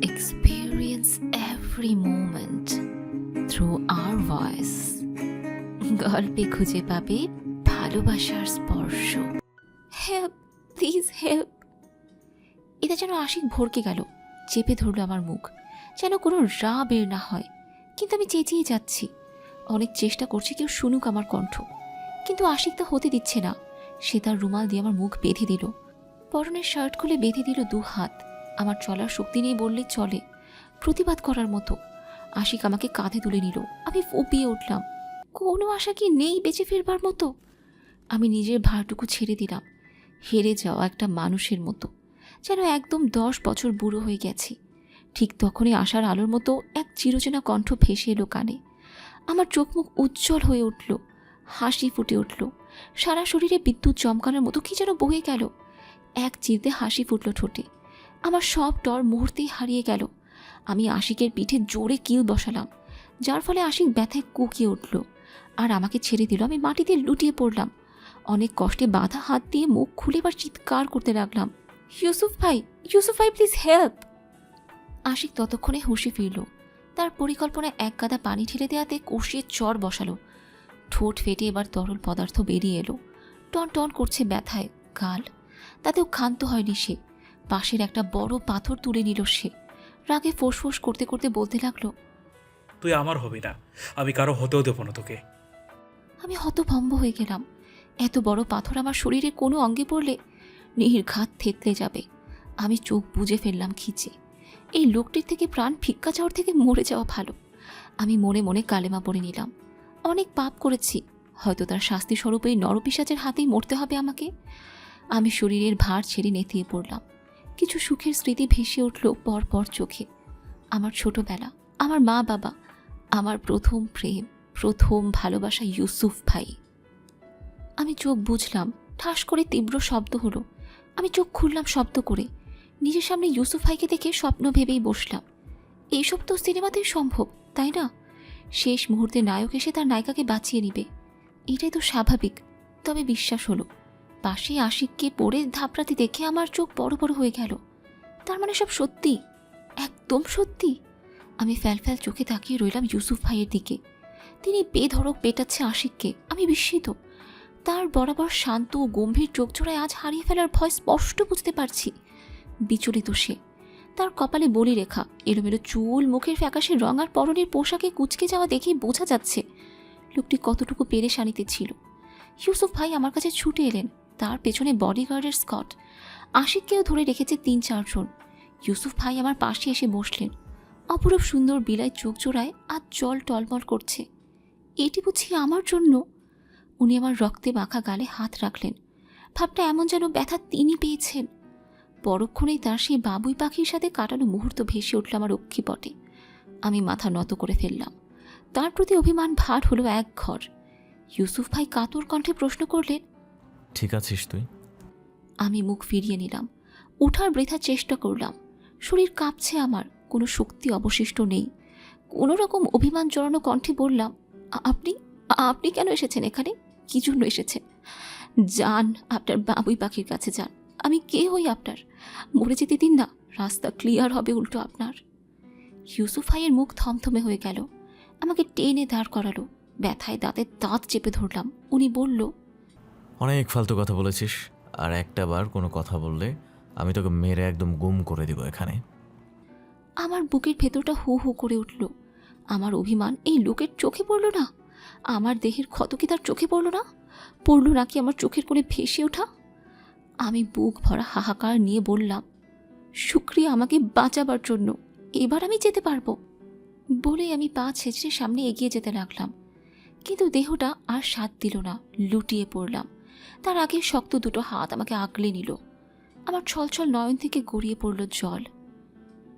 experience every moment through our voice. গল্পে খুঁজে পাবে ভালোবাসার স্পর্শ। হেল্প প্লিজ হেল্প এটা যেন আশিক ভরকে গেল, চেপে ধরলো আমার মুখ। যেন কোনো রা বের না হয়। কিন্তু আমি চেঁচিয়ে যাচ্ছি। অনেক চেষ্টা করছি কেউ শুনুক আমার কণ্ঠ। কিন্তু আশিক তা হতে দিচ্ছে না। সে তার রুমাল দিয়ে আমার মুখ বেঁধে দিল। পরনের শার্ট খুলে বেঁধে দিল দু হাত। আমার চলার শক্তি নেই বললে চলে। প্রতিবাদ করার মতো। আশিক আমাকে কাঁধে তুলে নিল। আমি ফুপিয়ে উঠলাম। কোনো আশা কি নেই বেঁচে ফিরবার মতো? আমি নিজের ভারটুকু ছেড়ে দিলাম। হেরে যাওয়া একটা মানুষের মতো। যেন একদম দশ বছর বুড়ো হয়ে গেছি। ঠিক তখনই আশার আলোর মতো এক চিরচেনা কণ্ঠ ভেসে এলো কানে। আমার চোখ মুখ উজ্জ্বল হয়ে উঠল। হাসি ফুটে উঠল। সারা শরীরে বিদ্যুৎ চমকানোর মতো কি যেন বয়ে গেল। এক চিরতে হাসি ফুটল ঠোঁটে। আমার সব ডর মুহূর্তেই হারিয়ে গেল। আমি আশিকের পিঠে জোরে কিল বসালাম, যার ফলে আশিক ব্যথায় কুকিয়ে উঠল আর আমাকে ছেড়ে দিল। আমি মাটিতে লুটিয়ে পড়লাম। অনেক কষ্টে বাধা হাত দিয়ে মুখ খুলে এবার চিৎকার করতে লাগলাম, ইউসুফ ভাই ইউসুফ ভাই প্লিজ হেল্প আশিক ততক্ষণে হুঁশি ফিরল। তার পরিকল্পনায় এক গাদা পানি ঢেলে দেওয়াতে কষিয়ে চর বসালো। ঠোঁট ফেটে এবার তরল পদার্থ বেরিয়ে এলো। টন টন করছে ব্যথায়, গাল। তাতেও ক্ষান্ত হয়নি সে। পাশের একটা বড় পাথর তুলে নিল সে। রাগে ফোঁস করতে করতে বলতে লাগল তুই আমার হবি না আমি কারও হতেও দেবো না তোকে। আমি হতভম্ব হয়ে গেলাম। এত বড় পাথর আমার শরীরে কোনো অঙ্গে পড়লে নির্ঘাত থেতলে যাবে। আমি চোখ বুজে ফেললাম খিচে। এই লোকটির থেকে প্রাণ ভিক্ষা চাওয়ার থেকে মরে যাওয়া ভালো। আমি মনে মনে কালেমা পড়ে নিলাম অনেক পাপ করেছি হয়তো তার শাস্তি স্বরূপ এই নরপিসাচের হাতেই মরতে হবে আমাকে। আমি শরীরের ভার ছেড়ে নেতিয়ে পড়লাম। কিছু সুখের স্মৃতি ভেসে উঠল পর পর চোখে। আমার ছোটবেলা, আমার মা বাবা, আমার প্রথম প্রেম, প্রথম ভালোবাসা ইউসুফ ভাই। আমি চোখ বুঝলাম, ঠাস করে তীব্র শব্দ হলো। আমি চোখ খুললাম শব্দ করে। নিজের সামনে ইউসুফ ভাইকে দেখে স্বপ্ন ভেবেই বসলাম। এইসব তো সিনেমাতেই সম্ভব, তাই না? শেষ মুহূর্তে নায়ক এসে তার নায়িকাকে বাঁচিয়ে নিবে। এটাই তো স্বাভাবিক, তবে বিশ্বাস হলো। পাশে আশিককে পড়ে ধাপড়াতে দেখে আমার চোখ বড় বড় হয়ে গেল। তার মানে সব সত্যি? একদম সত্যি? আমি ফ্যাল ফ্যাল চোখে তাকিয়ে রইলাম ইউসুফ ভাইয়ের দিকে। তিনি বেধড়ক পেটাচ্ছে আশিককে। আমি বিস্মিত। তার বরাবর শান্ত ও গম্ভীর চোখ জোড়ায় আজ হারিয়ে ফেলার ভয় স্পষ্ট বুঝতে পারছি। বিচলিত সে। তার কপালে বলি রেখা। এলোমেলো চুল, মুখের ফ্যাকাশে রং আর পরনের পোশাকে কুচকে যাওয়া দেখেই বোঝা যাচ্ছে। লোকটি কতটুকু পেরেশানিতে ছিল। ইউসুফ ভাই আমার কাছে ছুটে এলেন। তার পেছনে বডিগার্ডের স্কট। আশিককেও ধরে রেখেছে তিন চারজন। ইউসুফ ভাই আমার পাশে এসে বসলেন। অপরূপ সুন্দর বিলাই চোখ জোড়ায় আর জল টলমল করছে। এটি বুঝি আমার জন্য? উনি আমার রক্তে মাখা গালে হাত রাখলেন। ভাবটা এমন যেন ব্যথা তিনি পেয়েছেন। পরক্ষণেই তার সেই বাবুই পাখির সাথে কাটানো মুহূর্ত ভেসে উঠল আমার অক্ষিপটে আমি মাথা নত করে ফেললাম। তার প্রতি অভিমান ভার হলো এক ঘর। ইউসুফ ভাই কাতর কণ্ঠে প্রশ্ন করলেন ঠিক আছিস তুই? আমি মুখ ফিরিয়ে নিলাম। ওঠার বৃথা চেষ্টা করলাম। শরীর কাঁপছে আমার, কোনো শক্তি অবশিষ্ট নেই। কোনো রকম অভিমান জড়ানো কণ্ঠে বললাম আপনি? আপনি কেন এসেছেন এখানে? কি জন্য এসেছেন? যান, আপনার বাবুই পাখির কাছে যান। আমি কে হই আপনার? মরে যেতে দিন না, রাস্তা ক্লিয়ার হবে উল্টো আপনার। ইউসুফ ভাইয়ের মুখ থমথমে হয়ে গেল। আমাকে টেনে দাঁড় করালো। ব্যথায় দাঁতের দাঁত চেপে ধরলাম। উনি বলল অনেক ফালতু কথা বলেছিস, আর একটা বার কোনো কথা বললে আমি তোকে মেরে একদম গুম করে দিব এখানে। আমার বুকের ভেতরটা হু হু করে উঠল। আমার অভিমান এই লোকের চোখে পড়ল না? আমার দেহের ক্ষত কি তার চোখে পড়ল না? পড়ল নাকি আমার চোখের কোণে ভেসে ওঠা? আমি বুক ভরা হাহাকার নিয়ে বললাম, শুক্রিয়া আমাকে বাঁচাবার জন্য, এবার আমি যেতে পারব। বলে আমি পা ছেঁচড়ে সামনে এগিয়ে যেতে লাগলাম। কিন্তু দেহটা আর সাথ দিল না, লুটিয়ে পড়লাম। তার আগে শক্ত দুটো হাত আমাকে আগলে নিল। আমার ছলছল নয়ন থেকে গড়িয়ে পড়ল জল।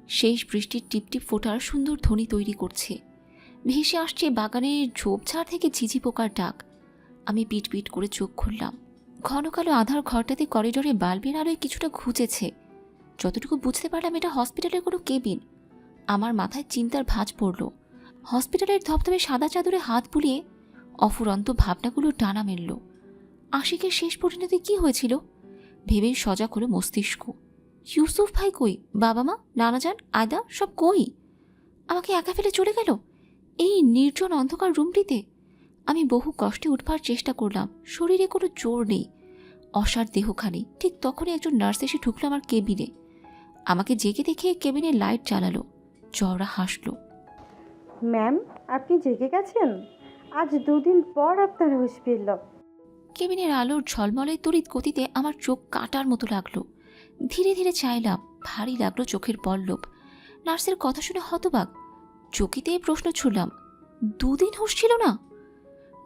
শেষ বৃষ্টির টিপটিপ ফোটার সুন্দর ধ্বনি তৈরি করছে। ভেসে আসছে বাগানের ঝোপঝাড় থেকে ঝিঝি পোকার ডাক। আমি পিট পিট করে চোখ খুললাম। ঘন কালো আধার ঘরটাতে করিডোরে বাল্বের আলোয় কিছুটা ঘুচেছে। যতটুকু বুঝতে পারলাম এটা হসপিটালের কোনো কেবিন। আমার মাথায় চিন্তার ভাঁজ পড়ল। হসপিটালের ধপধপে সাদা চাদরে হাত বুলিয়ে অফুরন্ত ভাবনাগুলো টানা মেলল। আশিকের শেষ পরিণতি কি হয়েছিল? ভেবেই সজাগ হলো মস্তিষ্ক। ইউসুফ ভাই কই? বাবা মা? নানাজান আয়দা? সব কই? আমাকে একা ফেলে চলে গেল? এই নির্জন অন্ধকার রুমটিতে? আমি বহু কষ্টে উঠবার চেষ্টা করলাম। শরীরে কোনো জোর নেই। অসার দেহখানি। ঠিক তখনই একজন নার্স এসে ঢুকলো আমার কেবিনে। আমাকে জেগে দেখে কেবিনে লাইট জ্বালালো। চওড়া হাসলো। ম্যাম, আপনি জেগে গেছেন? আজ দুদিন পর আপনার হুঁশ ফিরল। কেবিনের আলোর ঝলমলে তড়িৎ গতিতে আমার চোখ কাটার মতো লাগল। ধীরে ধীরে চাইলাম ভারী লাগল চোখের পল্লব। নার্সের কথা শুনে হতবাক চকিতে প্রশ্ন ছুড়লাম দুদিন হুঁশ ছিল না?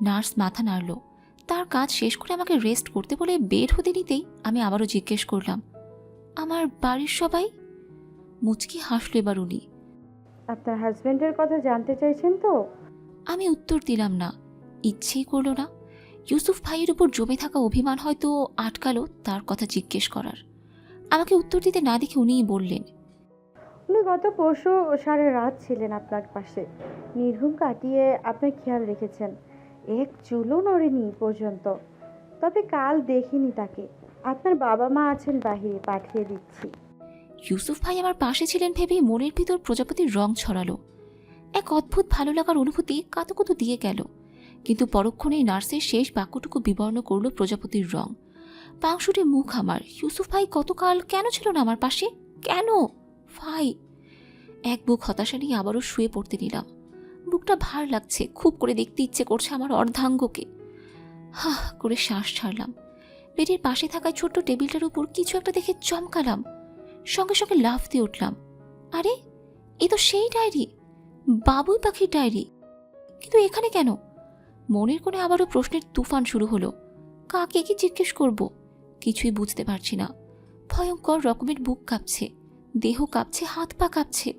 নার্স মাথা নাড়ল তার কাজ শেষ করে আমাকে রেস্ট করতে বলে বের হতে নিতেই আমি আবারও জিজ্ঞেস করলাম আমার বাড়ির সবাই? মুচকি হাসলো এবার উনি আপনার হাজবেন্ডের কথা জানতে চাইছেন তো? আমি উত্তর দিলাম না ইচ্ছেই করল না। ইউসুফ ভাইয়ের উপর জমে থাকা অভিমান হয়তো আটকালো তার কথা জিজ্ঞেস করার। আমাকে উত্তর দিতে না দেখে উনিই বললেন উনি গত পরশু সারা রাত ছিলেন আপনার পাশে। নির্ঘুম কাটিয়ে আপনার খেয়াল রেখেছেন। এক চুলও নড়েনি পর্যন্ত। তবে কাল দেখিনি তাকে। আপনার বাবা মা আছেন বাহিরে পাঠিয়ে দিচ্ছি। ইউসুফ ভাই আমার পাশে ছিলেন ভেবেই মনের ভিতর প্রজাপতির রং ছড়ালো। এক অদ্ভুত ভালো লাগার অনুভূতি কাতুকুতু দিয়ে গেল। কিন্তু পরক্ষণেই নার্সের শেষ বাক্যটুকু বিবর্ণ করল প্রজাপতির রং। পাংশুটে মুখ আমার। ইউসুফ ভাই, গতকাল কেন ছিল না আমার পাশে? কেন? ভাই। এক বুক হতাশা নিয়ে আবারও শুয়ে পড়তে নিলাম। বুকটা ভার লাগছে, খুব করে দেখতে ইচ্ছে করছে আমার অর্ধাঙ্গকে। হাহ, করে শ্বাস ছাড়লাম। বেডের পাশে থাকা ছোট্ট টেবিলটার উপর কিছু একটা দেখে চমকালাম। সঙ্গে সঙ্গে লাফ দিয়ে উঠলাম। আরে, এ তো সেই ডায়েরি। বাবুই পাখির ডায়েরি। কিন্তু এখানে কেন? মনের কোণে আবারও প্রশ্নের তুফান শুরু হলো। কাকে কি জিজ্ঞেস করব? কিছুই বুঝতে পারছি না। ভয়ঙ্কর রকমের বুক কাঁপছে, দেহ কাঁপছে, হাত পা কাঁপছে।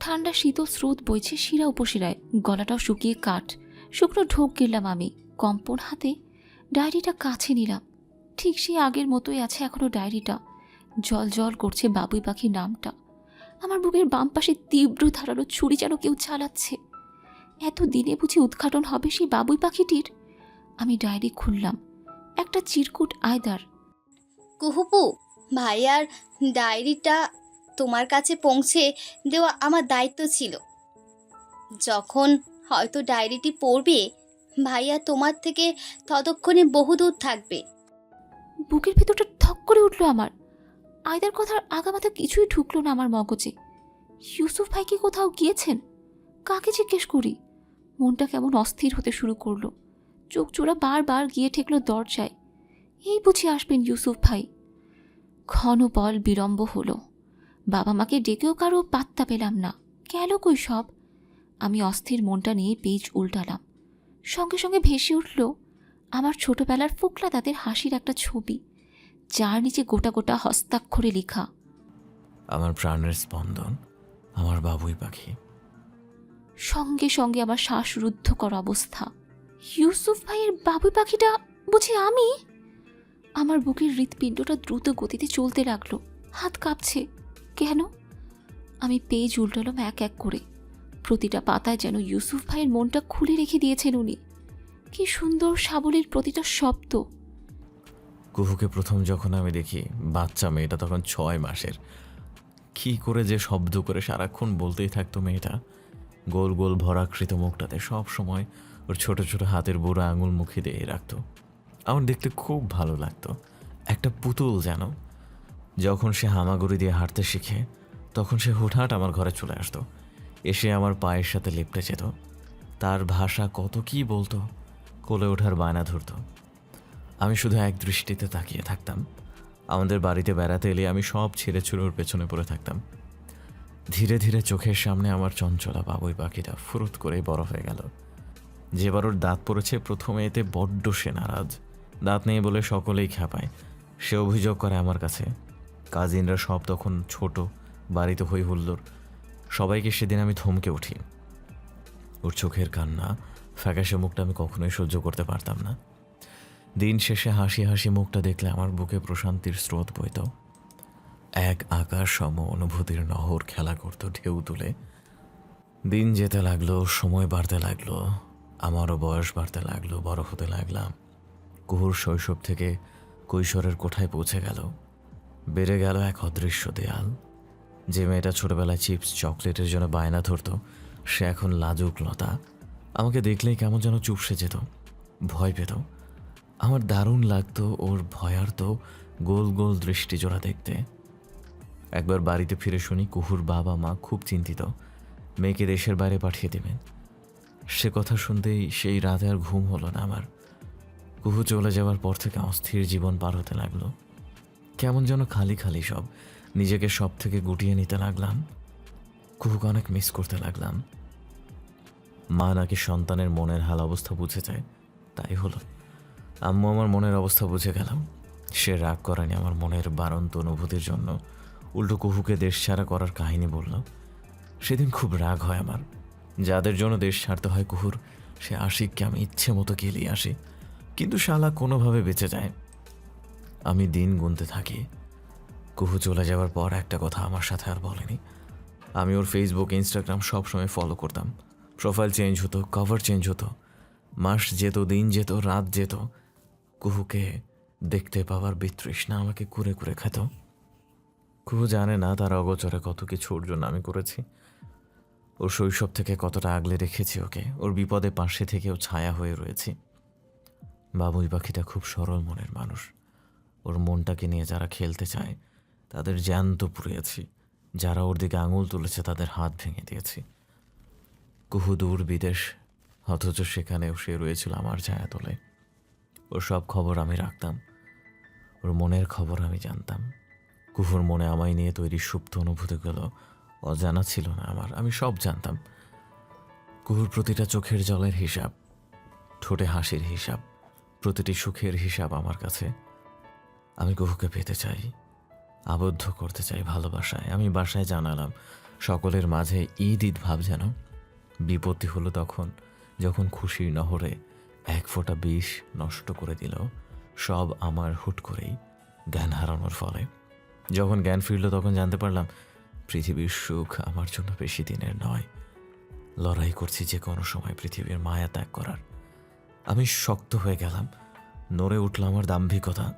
ঠান্ডা শীতল স্রোত বইছে শিরা উপশিরায়, গলাটাও শুকিয়ে কাঠ। শুকনো ঢোক গেলাম আমি, কম্পন হাতে। ডায়েরিটা কাছে নিলাম। ঠিক সেই আগের মতোই আছে এখনও ডায়েরিটা। জল জল করছে বাবুই পাখির নামটা। আমার বুকের বাম পাশে তীব্র ধারালো ছুরি যেন কেউ চালাচ্ছে। এত দিনে বুঝি উদ্ঘাটন হবে সেই বাবুই পাখিটির? আমি ডায়েরি খুললাম। একটা চিরকুট আয়দার। কুহুপু ভাইয়ার ডায়েরিটা তোমার কাছে পৌঁছে দেওয়া আমার দায়িত্ব ছিল। যখন হয়তো ডায়েরিটি পড়বে ভাইয়া তোমার থেকে ততক্ষণে বহুদূর থাকবে। বুকের ভেতরটা ধক করে উঠল আমার। আয়দার কথার আগামাথা কিছুই ঢুকলো না আমার মগজে। ইউসুফ ভাই কি কোথাও গিয়েছেন? কাকে জিজ্ঞেস করি? মনটা কেমন অস্থির হতে শুরু করল। চোখ চোরা বারবার গিয়ে ঠেকলো দরজায়। এই বুঝি আসবেন ইউসুফ ভাই। ঘন বল বিলম্ব হলো। বাবা মাকে ডেকেও কারও পাত্তা পেলাম না। গেল কই সব? আমি অস্থির মনটা নিয়ে পেজ উল্টালাম। সঙ্গে সঙ্গে ভেসে উঠল আমার ছোটবেলার ফোকলা দাঁতের হাসির একটা ছবি, যার নিচে গোটা গোটা হস্তাক্ষরে লেখা, আমার প্রাণের স্পন্দন, আমার বাবুই পাখি। সঙ্গে সঙ্গে আমার শ্বাসরুদ্ধ করা অবস্থা। ইউসুফ ভাইয়ের বাবুই পাখিটা বুঝি আমি? আমার বুকের হৃৎপিণ্ডটা দ্রুত গতিতে চলতে লাগল। হাত কাঁপছে। কেন? আমি পেজ উল্টালাম এক এক করে। প্রতিটা পাতায় যেন ইউসুফ ভাইয়ের মনটা খুলে রেখে দিয়েছেন উনি। কি সুন্দর সাবলীর প্রতিটা শব্দ। কুহুকে প্রথম যখন আমি দেখি, বাচ্চা মেয়েটা তখন ছয় মাসের। কি করে যে শব্দ করে সারাক্ষণ বলতেই থাকতো মেয়েটা। গোল গোল ভরাকৃত মুখটাতে সব সময় ওর ছোট ছোট হাতের বুড়ো আঙুল মুখে দিয়ে রাখত। আমার দেখতে খুব ভালো লাগতো। একটা পুতুল যেন। যখন সে হামাগুড়ি দিয়ে হাঁটতে শিখে, তখন সে হুটহাট আমার ঘরে চলে আসতো। এসে আমার পায়ের সাথে লেপটে যেত। তার ভাষা কত কি বলতো, কোলে ওঠার বায়না ধরতো। আমি শুধু এক দৃষ্টিতে তাকিয়ে থাকতাম। আমাদের বাড়িতে বেড়াতে এলে আমি সব ছেড়ে ছুড়ে পেছনে পড়ে থাকতাম। ধীরে ধীরে চোখের সামনে আমার চঞ্চলা বাবুই পাখিটা ফুরুত করে বড় হয়ে গেল। যেবার ওর দাঁত পড়েছে প্রথমে এতে বড্ড সে নারাজ। দাঁত নেই বলে সকলেই খেপায় সে অভিযোগ করে আমার কাছে, কাজিনরা সব তখন ছোট, বাড়িতে হই হুল্লোর সবাইকে সেদিন আমি থমকে উঠি। ওর চোখের কান্না, ফ্যাকাশে মুখটা আমি কখনোই সহ্য করতে পারতাম না। দিন শেষে হাসি হাসি মুখটা দেখলে আমার বুকে প্রশান্তির স্রোত বইত। এক আকাশ সম অনুভূতির নহর খেলা করত ঢেউ তুলে। দিন যেতে লাগল, সময় বাড়তে লাগল, আমারও বয়স বাড়তে লাগল, বড় হতে লাগলাম। কুহুর শৈশব থেকে কৈশোরের কোঠায় পৌঁছে গেল। বেড়ে গেল এক অদৃশ্য দেয়াল। যে মেয়েটা ছোটবেলায় চিপস, চকলেটের জন্য বায়না ধরতো, সে এখন লাজুক লতা। আমাকে দেখলেই কেমন যেন চুপসে যেত, ভয় পেত। আমার দারুণ লাগতো ওর ভয়ার্ত গোল গোল দৃষ্টি জোড়া দেখতে। একবার বাড়িতে ফিরে শুনি কুহুর বাবা মা খুব চিন্তিত। মেয়েকে দেশের বাইরে পাঠিয়ে দেবেন। সে কথা শুনতেই সেই রাতে আর ঘুম হলো না আমার। কুহু চলে যাওয়ার পর থেকে অস্থির জীবন পার হতে লাগল। কেমন যেন খালি খালি সব, নিজেকে সব থেকে গুটিয়ে নিতে লাগলাম। কুহুকে অনেক মিস করতে লাগলাম। মা নাকি সন্তানের মনের হাল অবস্থা বুঝে যায়, তাই হলো। আম্মু আমার মনের অবস্থা বুঝে গেলাম। সে রাগ করেনি আমার মনের বারন্ত অনুভূতির জন্য। উল্টো কুহুকে দেশ ছাড়া করার কাহিনী বলল, সেদিন খুব রাগ হয় আমার। যাদের জন্য দেশ ছাড়তে হয় কুহুর, সে আশিককে আমি ইচ্ছে মতো গেলিয়ে আসি, কিন্তু শালা কোনোভাবে বেঁচে যায়। আমি দিন গুনতে থাকি। কুহু চলে যাওয়ার পর একটা কথা আমার সাথে আর বলেনি। আমি ওর ফেসবুক ইনস্টাগ্রাম সবসময় ফলো করতাম। প্রোফাইল চেঞ্জ হতো কভার চেঞ্জ হতো। মাস যেত, দিন যেত, রাত যেত। কুহুকে দেখতে পাওয়ার বিতৃষ্ণা আমাকে কুরে কুরে খেত। কুহু জানে না তার অগোচরে কত কিছু ওর জন্য আমি করেছি। ওর শৈশব থেকে কতটা আগলে রেখেছি ওকে। ওর বিপদে পাশে থেকেও ছায়া হয়ে রয়েছি। বাবুই পাখিটা খুব সরল মনের মানুষ। ওর মনটাকে নিয়ে যারা খেলতে চায়, তাদের জ্যান্ত পুড়িয়েছি যারা ওর দিকে আঙুল তুলেছে, তাদের হাত ভেঙে দিয়েছি। কুহু দূর বিদেশ, অথচ সেখানেও সে রয়েছিল আমার ছায়া তোলে ওর সব খবর আমি রাখতাম। ওর মনের খবর আমি জানতাম। কুহুর মনে আমায় নিয়ে তৈরি সুপ্ত অনুভূতিগুলো অজানা ছিল না আমার, আমি সব জানতাম। কুহুর প্রতিটা চোখের জলের হিসাব, ঠোঁটে হাসির হিসাব, প্রতিটি সুখের হিসাব আমার কাছে। আমি কুহুকে পেতে চাই, আবদ্ধ করতে চাই ভালোবাসায়। আমি বাসায় জানালাম, সকলের মাঝে ঈদ ঈদ ভাব যেন। বিপত্তি হলো তখন, যখন খুশির নহরে এক ফোঁটা বিষ নষ্ট করে দিল। সব আমার হুট করেই জ্ঞান হারানোর ফলে। যখন জ্ঞান ফিরল তখন জানতে পারলাম, পৃথিবীর সুখ আমার জন্য বেশি দিনের নয়। লড়াই করছি যে কোনো সময় পৃথিবীর মায়া ত্যাগ করার। আমি শক্ত হয়ে গেলাম, নড়ে উঠল আমার দাম্ভিকতা।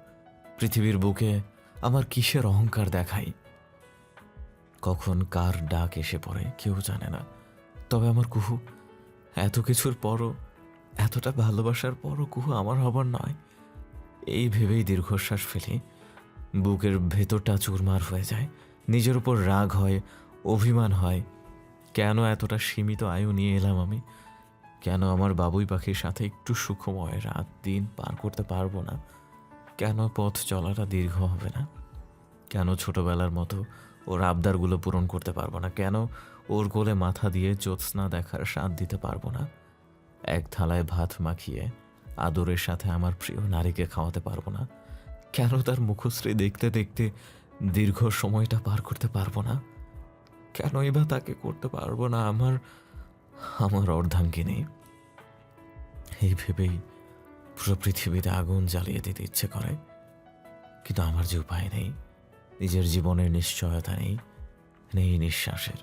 পৃথিবীর বুকে আমার কিসের অহংকার দেখাই? কখন কার ডাক এসে পড়ে কেউ জানে না। তবে আমার কুহু, এত কিছুর পরও, এতটা ভালোবাসার পরও কুহু আমার হবার নয়। এই ভেবেই দীর্ঘশ্বাস ফেলি। বুকের ভেতরটা চুরমার হয়ে যায়। নিজের উপর রাগ হয়, অভিমান হয়। কেন এতটা সীমিত আয়ু নিয়ে এলাম আমি? কেন আমার বাবুই পাখির সাথে একটু সুখময় রাত দিন পার করতে পারব না? কেন পথ চলাটা দীর্ঘ হবে না? কেন ছোটবেলার মতো ওর আবদারগুলো পূরণ করতে পারব না? কেন ওর কোলে মাথা দিয়ে জ্যোৎস্না দেখার স্বাদ দিতে পারব না? এক থালায় ভাত মাখিয়ে আদরের সাথে আমার প্রিয় নারীকে খাওয়াতে পারব না? কেন তার মুখশ্রী দেখতে দেখতে দীর্ঘ সময়টা পার করতে পারব না? কেনই বা তাকে করতে পারব না? আমার আমার অর্ধাঙ্গিনী। এই ভেবেই পুরো পৃথিবীতে আগুন জ্বালিয়ে দিতে ইচ্ছে করে। কিন্তু আমার যে উপায় নেই, নিজের জীবনের নিশ্চয়তা নেই নেই নিঃশ্বাসের।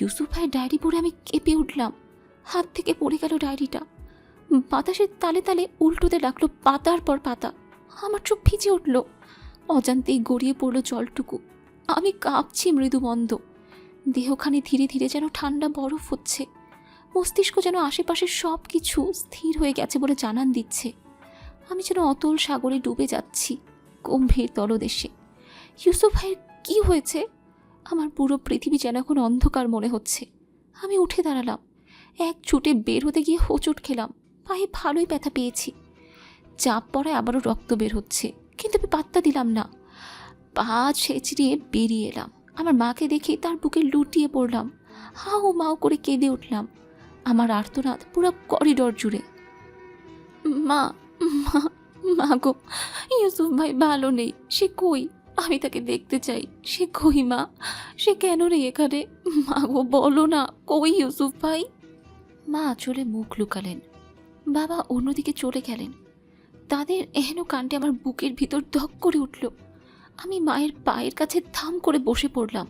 ইউসুফ ভাইয়ের ডায়েরি পড়ে আমি কেঁপে উঠলাম। হাত থেকে পড়ে গেল ডায়েরিটা। বাতাসের তালে তালে উল্টোতে লাগল পাতার পর পাতা। আমার চোখ ভিজে উঠল। অজান্তেই গড়িয়ে পড়ল জলটুকু। আমি কাঁপছি মৃদুবন্ধ দেহখানে ধীরে ধীরে যেন ঠান্ডা বরফ হচ্ছে। মস্তিষ্ক যেন আশেপাশের সব কিছু স্থির হয়ে গেছে বলে জানান দিচ্ছে। আমি যেন অতল সাগরে ডুবে যাচ্ছি গম্ভীর তলদেশে। ইউসুফ ভাইয়ের কি হয়েছে? আমার পুরো পৃথিবী যেন এখন অন্ধকার মনে হচ্ছে। আমি উঠে দাঁড়ালাম। এক ছুটে বের হতে গিয়ে হোঁচট খেলাম। পায়ে ভালোই ব্যথা পেয়েছি। চাপ পড়ায় আবারও রক্ত বের হচ্ছে। কিন্তু আমি পাত্তা দিলাম না। পা ছেঁচড়িয়ে বেরিয়ে এলাম। আমার মাকে দেখে তার বুকে লুটিয়ে পড়লাম। হাউ মাও করে কেঁদে উঠলাম। আমার আর্তনাদ পুরো করিডর জুড়ে। মা মা মা গো, ইউসুফ ভাই ভালো নেই। সে কই? আমি তাকে দেখতে চাই। সে কই মা? সে কেন রে এখানে? মা গো, বলো না, কই ইউসুফ ভাই? মা চলে মুখ লুকালেন। বাবা অন্যদিকে চলে গেলেন। তাদের এহেন কাণ্ডে আমার বুকের ভিতর ধক করে উঠল। আমি মায়ের পায়ের কাছে থাম করে বসে পড়লাম।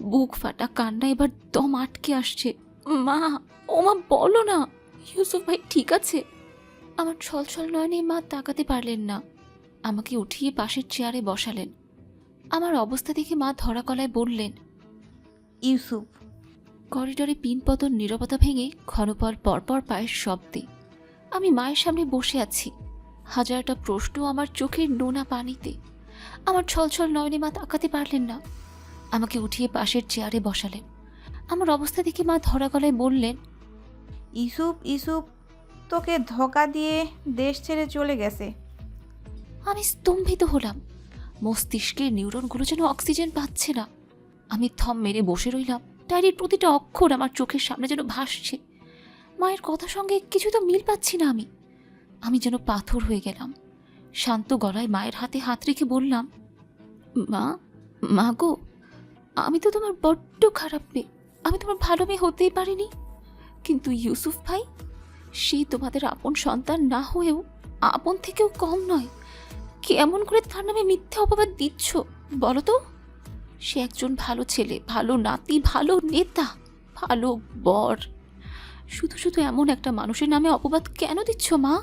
বুক ফাটা কান্না এবার দম আটকে আসছে। মা, ও মা, বলো না। ইউসুফ ভাই, ঠিক আছে। আমার ছলছল নয়নে মা তাকাতে পারলেন না। আমাকে উঠিয়ে পাশের চেয়ারে বসালেন। আমার অবস্থা দেখে মা ধরা কলায় বললেন, ইউসুফ, করিডোরে পিনপতন নীরবতা ভেঙে ক্ষণপর পরপর পায়ের শব্দে আমি মায়ের সামনে বসে আছি। হাজারটা প্রশ্ন আমার চোখের নোনা পানিতে। আমার ছলছল নয়নে মা তাকাতে পারলেন না। আমাকে উঠিয়ে পাশের চেয়ারে বসালেন। আমার অবস্থা দেখে মা ধরা গলায় বললেন ইউসুফ ইউসুফ তোকে ধোকা দিয়ে দেশ ছেড়ে চলে গেছে। আমি স্তম্ভিত হলাম। মস্তিষ্কের নিউরনগুলো যেন অক্সিজেন পাচ্ছে না। আমি থম মেরে বসে রইলাম। ডায়েরির প্রতিটা অক্ষর আমার চোখের সামনে যেন ভাসছে। মায়ের কথার সঙ্গে কিছু তো মিল পাচ্ছি না আমি। আমি যেন পাথর হয়ে গেলাম। শান্ত গলায় মায়ের হাতে হাত রেখে বললাম, মা মা গো, আমি তো তোমার বড্ড খারাপ মেয়ে। আমি তোমার ভালো মেয়ে হতেই পারিনি। কিন্তু ইউসুফ ভাই, সে তোমাদের আপন সন্তান না হয়েও আপন থেকেও কম নয়। কেমন করে তার নামে মিথ্যা অপবাদ দিচ্ছ, বলো তো? সে একজন ভালো ছেলে, ভালো নাতি, ভালো নেতা, ভালো বর। শুধু শুধু এমন একটা মানুষের নামে অপবাদ কেন দিচ্ছ, মা?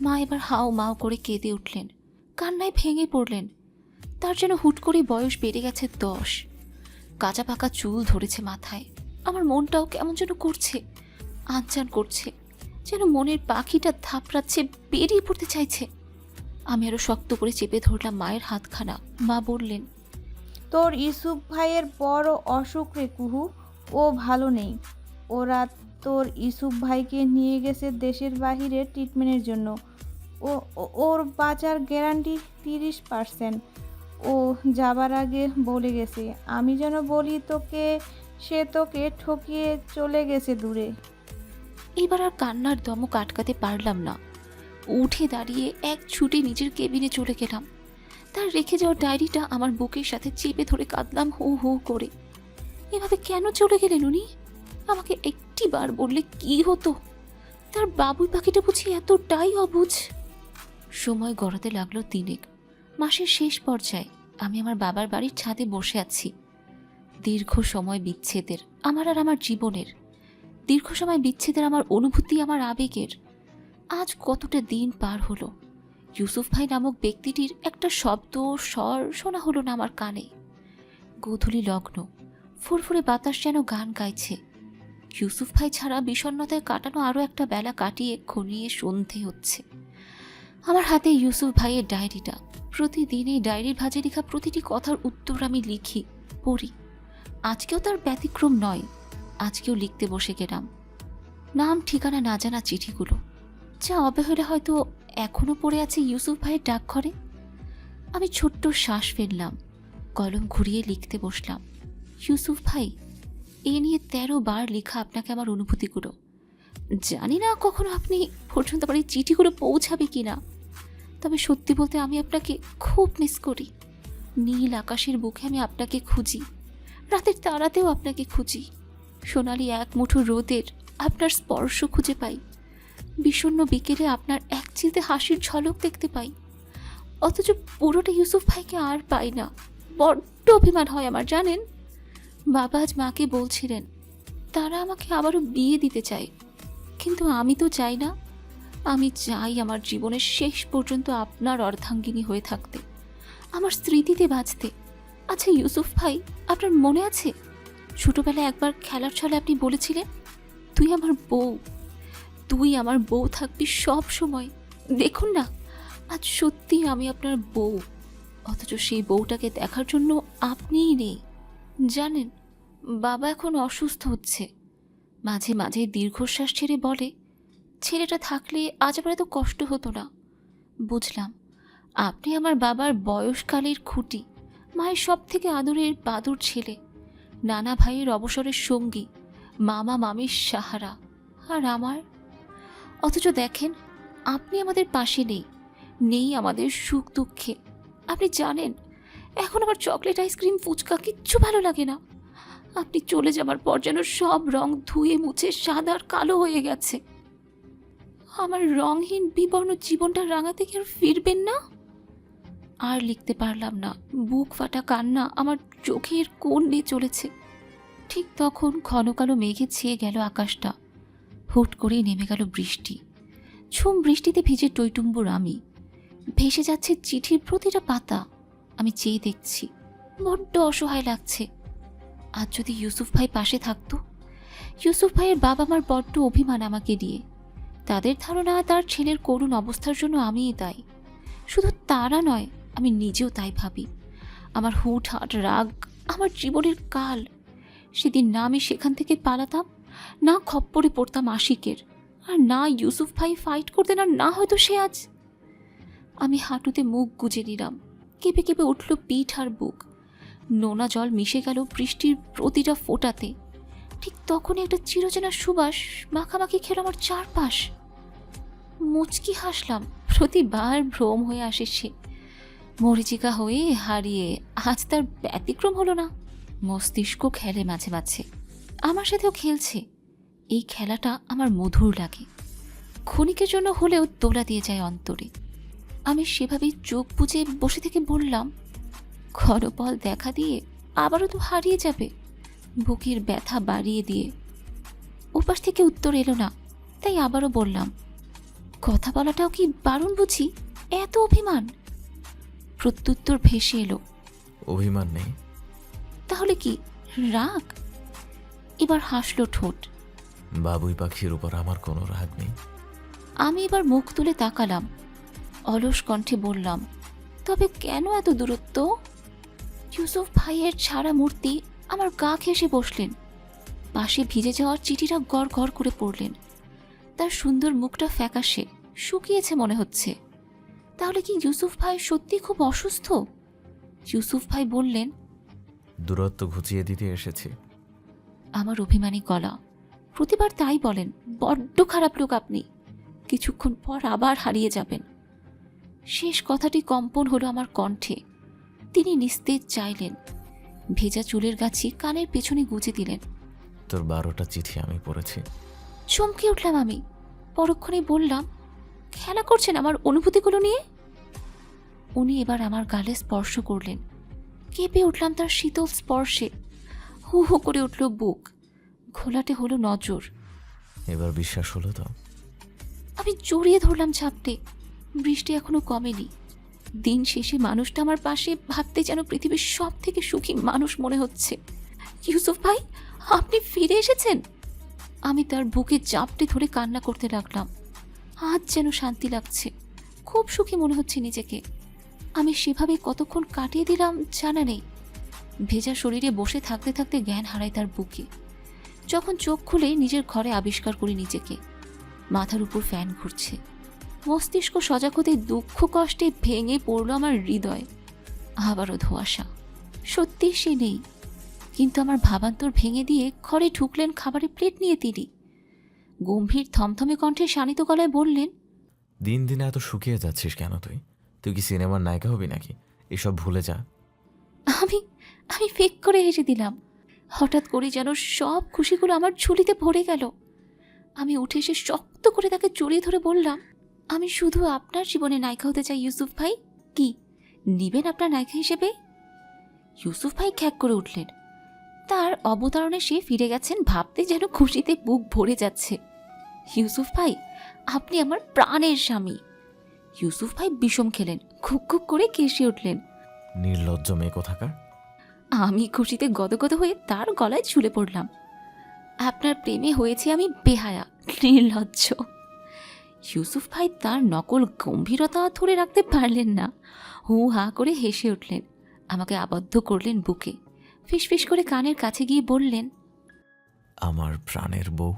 মা এবার হাও মাও করে কেঁদে উঠলেন। কান্নায় ভেঙে পড়লেন। তার যেন হুট করে বয়স বেড়ে গেছে দশ। কাঁচা পাকা চুল ধরেছে মাথায়। আমার মনটাও কেমন যেন করছে, আনচান করছে। যেন মনের পাখিটা থাপড়াচ্ছে, বেরিয়ে পড়তে চাইছে। আমি আরও শক্ত করে চেপে ধরলাম মায়ের হাতখানা। মা বললেন, তোর ইউসুফ ভাইয়ের বড় অসুখ রে কুহু। ও ভালো নেই। ওরা তোর ইউসুফ ভাইকে নিয়ে গেছে দেশের বাহিরে ট্রিটমেন্টের জন্য। ও, ও- ওর বাঁচার গ্যারান্টি তিরিশ পার্সেন্ট ও যাবার আগে বলে গেছে, আমি যেন বলি তোকে, সে তোকে ঠকিয়ে চলে গেছে দূরে। এবার আর কান্নার দমক আটকাতে পারলাম না। উঠে দাঁড়িয়ে এক ছুটে নিজের কেবিনে চলে গেলাম। তার রেখে যাওয়া ডায়েরিটা আমার বুকের সাথে চেপে ধরে কাঁদলাম হু হু করে। এভাবে কেন চলে গেলেন উনি? আমাকে একটি বার বললে কি হতো? তার বাবুই পাখিটা বুঝি এতটাই অবুঝ। সময় গড়াতে লাগল তিনেক। মাসের শেষ পর্যায়ে আমি আমার বাবার বাড়ির ছাদে বসে আছি। দীর্ঘ সময় বিচ্ছেদের, আমার আর আমার জীবনের। দীর্ঘ সময় বিচ্ছেদের আমার অনুভূতি, আমার আবেগের। আজ কতটা দিন পার হলো। ইউসুফ ভাই নামক ব্যক্তিটির একটা শব্দ, স্বর শোনা হলো না আমার কানে। গোধূলি লগ্ন, ফুরফুরে বাতাস যেন গান গাইছে। ইউসুফ ভাই ছাড়া বিষণ্ণতায় কাটানো আরও একটা বেলা কাটিয়ে ঘনিয়ে সন্ধে হচ্ছে। আমার হাতে ইউসুফ ভাইয়ের ডায়েরিটা। প্রতিদিন এই ডায়েরির ভাজে লেখা প্রতিটি কথার উত্তর আমি লিখি, পড়ি। আজকেও তার ব্যতিক্রম নয়, আজকেও লিখতে বসে গেলাম। নাম, ঠিকানা না জানা চিঠিগুলো। যা অবহেলা হয়তো এখনও পড়ে আছে ইউসুফ ভাইয়ের ডাকঘরে। আমি ছোট্ট শ্বাস ফেললাম, কলম ঘুরিয়ে লিখতে বসলাম। ইউসুফ ভাই এ নিয়ে তেরো বার লেখা আপনাকে আমার অনুভূতিগুলো। জানি না কখনো আপনি পর্যন্ত আমার এই চিঠিগুলো পৌঁছাবে কি না তবে সত্যি বলতে আমি আপনাকে খুব মিস করি। নীল আকাশের বুকে আমি আপনাকে খুঁজি। রাতের তারাতেও আপনাকে খুঁজি। সোনালি এক মুঠো রোদের আপনার স্পর্শ খুঁজে পাই। বিষণ্ণ বিকেলে আপনার এক চিলতে হাসির ঝলক দেখতে পাই। অথচ পুরোটা ইউসুফ ভাইকে আর পাই না। বড্ড অভিমান হয় আমার, জানেন? বাবা আজ মাকে বলছিলেন, তারা আমাকে আবারও বিয়ে দিতে চায়। কিন্তু আমি তো চাই না। আমি চাই আমার জীবনের শেষ পর্যন্ত আপনার অর্ধাঙ্গিনী হয়ে থাকতে। আমার স্মৃতিতে বাঁচতে। আচ্ছা ইউসুফ ভাই, আপনার মনে আছে? ছোটোবেলায় একবার খেলার ছলে আপনি বলেছিলেন, তুই আমার বউ। তুই আমার বউ থাকবি সব সময়। দেখুন না, আজ সত্যি আমি আপনার বউ। অথচ সেই বউটাকে দেখার জন্য আপনিই নেই। জানেন, বাবা এখন অসুস্থ হচ্ছে। মাঝে মাঝে দীর্ঘশ্বাস ছেড়ে বলে, ছেলেটা থাকলে আজ আবার এত কষ্ট হতো না। বুঝলাম, আপনি আমার বাবার বয়সকালের খুঁটি, মায়ের সব থেকে আদরের বাদুর ছেলে, নানা ভাইয়ের অবসরের সঙ্গী, মামা মামির সাহারা, আর আমার? অথচ দেখেন, আপনি আমাদের পাশে নেই নেই আমাদের সুখ দুঃখে। আপনি জানেন এখন আমার চকলেট আইসক্রিম, ফুচকা কিচ্ছু ভালো লাগে না। আপনি চলে যাবার পর যেন সব রং ধুয়ে মুছে সাদা আর কালো হয়ে গেছে। আমার রংহীন বিবর্ণ জীবনটা রাঙাতে কি আর ফিরবেন না? আর লিখতে পারলাম না, বুক ফাটা কান্না আমার চোখের কোণ নিয়ে চলেছে। ঠিক তখন ঘন কালো মেঘে ছেয়ে গেল আকাশটা। হুট করেই নেমে গেল বৃষ্টি। ঝুম বৃষ্টিতে ভিজে টইটুম্বুর আমি। ভেসে যাচ্ছে চিঠির প্রতিটা পাতা। আমি চেয়ে দেখছি। বড্ড অসহায় লাগছে। আর যদি ইউসুফ ভাই পাশে থাকতো? ইউসুফ ভাইয়ের বাবা মার বড্ড অভিমান আমাকে দিয়ে। তাদের ধারণা তার ছেলের করুণ অবস্থার জন্য আমিই দায়ী। শুধু তারা নয়, আমি নিজেও তাই ভাবি। আমার হুট হাট রাগ, আমার জীবনের কাল। সেদিন না আমি সেখান থেকে পালাতাম, না খপ্পরে পড়তাম আশিকের। আর না ইউসুফ ভাই ফাইট করতেন, আর না হয়তো সে আজ। আমি হাঁটুতে মুখ গুজে নিলাম। কেঁপে কেঁপে উঠল পিঠ আর বুক। নোনা জল মিশে গেল বৃষ্টির প্রতিটা ফোটাতে। ঠিক তখনই একটা চিরচেনা সুবাস মাখামাখি খেল আমার চারপাশ। মুচকি হাসলাম, প্রতিবার ভ্রম হয়ে আসে সে। মরিচিকা হয়ে হারিয়ে আজ তার ব্যতিক্রম হলো না। মস্তিষ্ক খেলে মাঝে মাঝে। আমার সাথেও খেলছে। এই খেলাটা আমার মধুর লাগে। ক্ষণিকের জন্য হলেও দোলা দিয়ে যায় অন্তরে। আমি সেভাবেই চোখ বুজে বসে থেকে বললাম ক্ষণপল দেখা দিয়ে আবারও তো হারিয়ে যাবে। বুকের ব্যথা বাড়িয়ে দিয়ে। ওপাশ থেকে উত্তর এলো না তাই আবারও বললাম কথা বলাটাও কি বারণ বুঝি? এত অভিমান? প্রত্যুত্তর ভেসে এলো অভিমান নেই। তাহলে কি রাগ? এবার হাসলো ঠোঁট বাবুই পাখির উপর আমার কোনো রাগ নেই। আমি এবার মুখ তুলে তাকালাম অলস কণ্ঠে বললাম তবে কেন এত দূরত্ব? ইউসুফ ভাইয়ের ছাড়া মূর্তি আমার গা ঘেসে বসলেন। পাশে ভিজে যাওয়ার চিঠিটা গড় গড় করে পড়লেন। তার সুন্দর মুখটা ফ্যাকাশে শুকিয়েছে মনে হচ্ছে। তাহলে কি ইউসুফ ভাই সত্যি খুব অসুস্থ? ইউসুফ ভাই বললেন দূরত্ব ঘুচিয়ে দিতে এসেছি। আমার অভিমানী গলা। প্রতিবার তাই বলেন বড্ড খারাপ লোক আপনি। কিছুক্ষণ পর আবার হারিয়ে যাবেন। শেষ কথাটি কম্পন হলো আমার কণ্ঠে। তিনি নিস্তেজ চাইলেন। ভেজা চুলের গাছি কানের পেছনে গুজে দিলেন। তোর বারোটা চিঠি আমি পড়েছি। চমকে উঠলাম আমি। পরক্ষণে বললাম খেলা করছেন আমার অনুভূতিগুলো নিয়ে? উনি এবার আমার গালে স্পর্শ করলেন। কেঁপে উঠলাম তার শীতল স্পর্শে। হু হু করে উঠল বুক। ঘোলাটে হলো নজর। এবার বিশ্বাস হলো তো? আমি জড়িয়ে ধরলাম ঝাপটে। বৃষ্টি এখনও কমেনি। দিন শেষে মানুষটা আমার পাশে ভাবতে যেন পৃথিবীর সব থেকে সুখী মানুষ মনে হচ্ছে। ইউসুফ ভাই, আপনি ফিরে এসেছেন? আমি তার বুকে চাপটে ধরে কান্না করতে লাগলাম। আজ যেন শান্তি লাগছে। খুব সুখী মনে হচ্ছে নিজেকে। আমি সেভাবে কতক্ষণ কাটিয়ে দিলাম জানা নেই। ভেজা শরীরে বসে থাকতে থাকতে জ্ঞান হারাই তার বুকে। যখন চোখ খুলে নিজের ঘরে আবিষ্কার করি নিজেকে। মাথার উপর ফ্যান ঘুরছে। মস্তিষ্ক সজাগ হতে দুঃখ কষ্টে ভেঙে পড়ল আমার হৃদয়। আবারও ধোঁয়াশা। সত্যি সে নেই। কিন্তু আমার ভাবান্তর ভেঙে দিয়ে ঘরে ঢুকলেন খাবারের প্লেট নিয়ে তিনি। গম্ভীর থমথমে কণ্ঠে শানিত গলায় বললেন দিন দিনে এত শুকিয়ে যাচ্ছিস কেন তুই? তুই কি সিনেমার নায়িকা হবি নাকি? এসব ভুলে যা। আমি আমি ফেক করে হেসে দিলাম। হঠাৎ করে যেন সব খুশিগুলো আমার ঝুলিতে ভরে গেল। আমি উঠে এসে শক্ত করে তাকে জড়িয়ে ধরে বললাম আমি শুধু আপনার জীবনে নায়িকা হতে চাই ইউসুফ ভাই। কি? নিবেন আপনার নায়িকা হিসেবে? ইউসুফ ভাই খ্যাক করে উঠলেন। তার অবতারণে সে ফিরে গেছেন ভাবতে যেন খুশিতে বুক ভরে যাচ্ছে। ইউসুফ ভাই আপনি আমার প্রাণের স্বামী। ইউসুফ ভাই বিষম খেলেন খুব খুব করে কেসে উঠলেন। নির্লজ্জ মেয়ে কোথাকার? আমি খুশিতে গদগদ হয়ে তার গলায় ঝুলে পড়লাম। আপনার প্রেমে হয়েছে আমি বেহায়া নির্লজ্জ। ইউসুফ ভাই তার নকল গম্ভীরতা ধরে রাখতে পারলেন না। হু হা করে হেসে উঠলেন। আমাকে আবদ্ধ করলেন বুকে। ফিস ফিস করে কানের কাছে গিয়ে বললেন, আমার প্রাণের বউ